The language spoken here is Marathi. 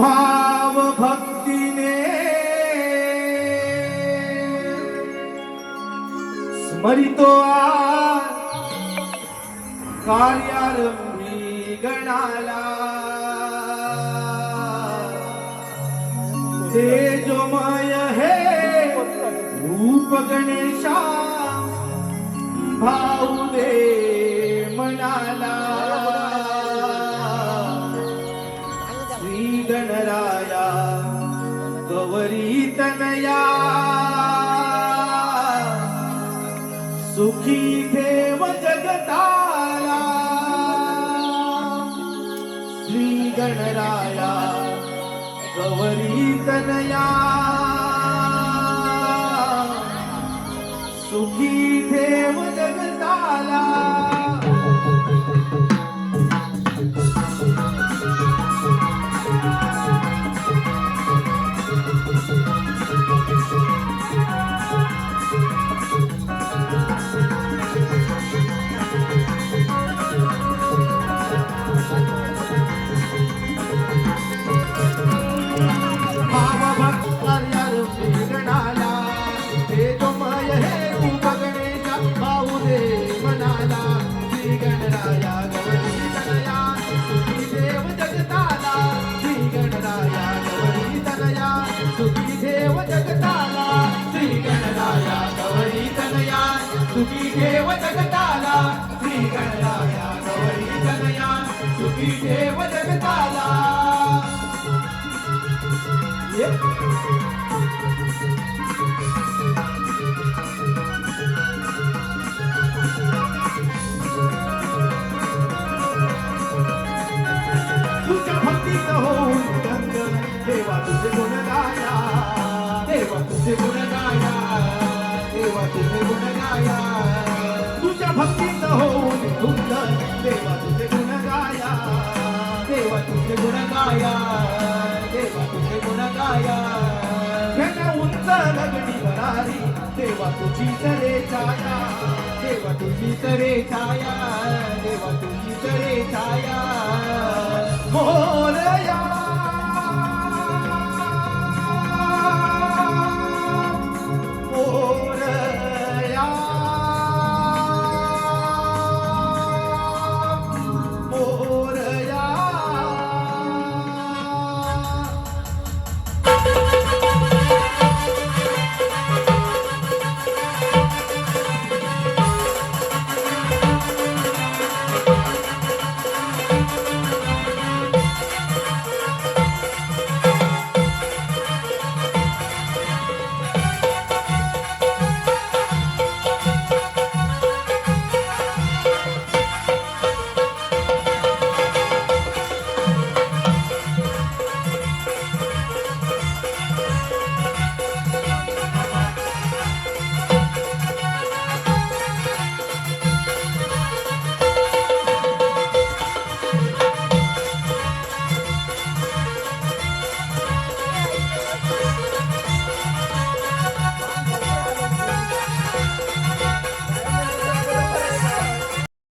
ભાવ ભક્તિને સ્મરિતો આ કાર્યારંભી ગણાલા. તેજોમય હે રૂપ ગણેશા छाया गौरी तनया। सुखी देव जगताला श्री गणराया गौरी तनया। सुखी देव सुखी देव जगताला श्री गणराया गौरी तनया सुखी देव जगताला श्री गुण गाया देवा तुझे गुण गाया देवा तुझे गुण गाया तुझ्या भक्तीत होऊन धुंद देवा तुझे गुण गाया देवा तुझे गुण गाया देवा तुझे गुण गाया उंच लगडी भरारी देवा तुझी तरे छाया देवा तुझी तरे छाया देवा तुझी तरे छाया. मोरया